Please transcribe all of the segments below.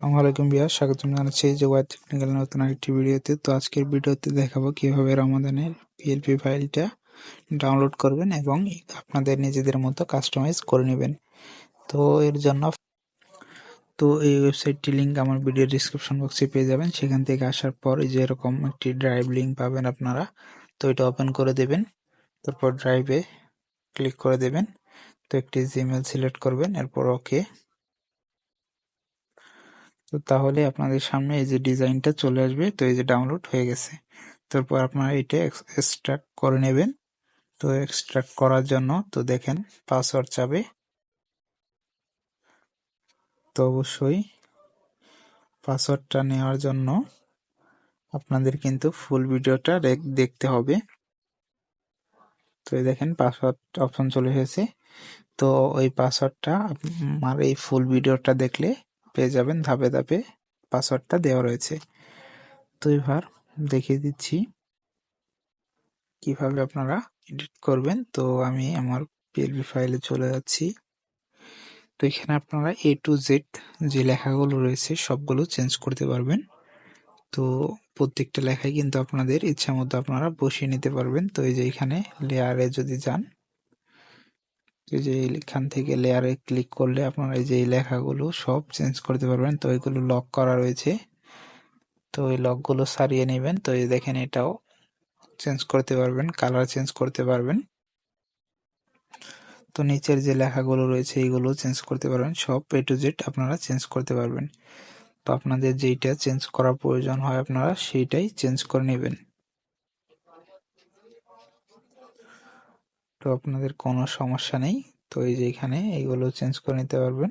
আসসালামু আলাইকুম বিয়া স্বাগতম জানাচ্ছি যে ওয়াই টেকনিক্যাল নতুন আরেকটি ভিডিওতে। তো আজকের ভিডিওতে দেখাবো কীভাবে রমাদানের পিএলপি ফাইলটা ডাউনলোড করবেন এবং আপনাদের নিজেদের মতো কাস্টমাইজ করে নেবেন। তো এর জন্য তো এই ওয়েবসাইটটি লিঙ্ক আমার ভিডিও ডিসক্রিপশন বক্সে পেয়ে যাবেন। সেখান থেকে আসার পর এই যে এরকম একটি ড্রাইভ লিঙ্ক পাবেন আপনারা, তো এটা ওপেন করে দেবেন। তারপর ড্রাইভে ক্লিক করে দেবেন। তো একটি জিমেল সিলেক্ট করবেন, এরপর ওকে তো তাহলে আপনাদের সামনে এই যে ডিজাইনটা চলে আসবে, তো এই যে ডাউনলোড হয়ে গেছে। তারপর আপনারা এটা এক্সট্রাক্ট করে নেবেন। তো এক্সট্রাক্ট করার জন্য তো দেখেন পাসওয়ার্ড চাবে। তো অবশ্যই পাসওয়ার্ডটা নেওয়ার জন্য আপনাদের কিন্তু ফুল ভিডিওটা দেখতে হবে। তো এই দেখেন পাসওয়ার্ড অপশন চলে এসেছে। তো ওই পাসওয়ার্ডটা আমার এই ফুল ভিডিওটা দেখলে পেয়ে যাবেন ধাপে ধাপে পাসওয়ার্ডটা দেওয়া রয়েছে। তো এবার দেখিয়ে দিচ্ছি কীভাবে আপনারা এডিট করবেন। তো আমি আমার পিএলবি ফাইলে চলে যাচ্ছি। তো এখানে আপনারা এ টু জেড যে লেখাগুলো রয়েছে সবগুলো চেঞ্জ করতে পারবেন। তো প্রত্যেকটা লেখাই কিন্তু আপনাদের ইচ্ছা মতো আপনারা বসিয়ে নিতে পারবেন। তো এই যে এখানে লেয়ারে যদি যান এই যে এখান থেকে লেয়ারে ক্লিক করলে আপনারা এই যে এই লেখাগুলো সব চেঞ্জ করতে পারবেন। তো এগুলো লক করা রয়েছে। তো এই লকগুলো সারিয়ে নেবেন। তো এই দেখেন এটাও চেঞ্জ করতে পারবেন কালার চেঞ্জ করতে পারবেন। তো নিচের যে লেখাগুলো রয়েছে এইগুলো চেঞ্জ করতে পারবেন। সব এ টু জেড আপনারা চেঞ্জ করতে পারবেন। তো আপনাদের যেইটা চেঞ্জ করার প্রয়োজন হয় আপনারা সেইটাই চেঞ্জ করে নেবেন। তো আপনাদের কোনো সমস্যা নেই। তো এই যে এখানে এইগুলো চেঞ্জ করে নিতে পারবেন।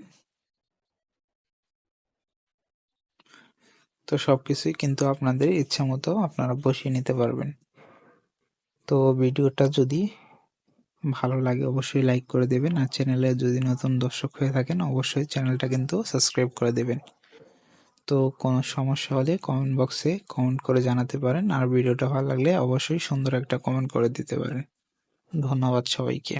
তো সব কিছুই কিন্তু আপনাদের ইচ্ছা মতো আপনারা বসিয়ে নিতে পারবেন। তো ভিডিওটা যদি ভালো লাগে অবশ্যই লাইক করে দেবেন। আর চ্যানেলে যদি নতুন দর্শক হয়ে থাকেন, অবশ্যই চ্যানেলটা কিন্তু সাবস্ক্রাইব করে দেবেন। তো কোনো সমস্যা হলে কমেন্ট বক্সে কমেন্ট করে জানাতে পারেন। আর ভিডিওটা ভালো লাগলে অবশ্যই সুন্দর একটা কমেন্ট করে দিতে পারেন। ধন্যবাদ সবাইকে।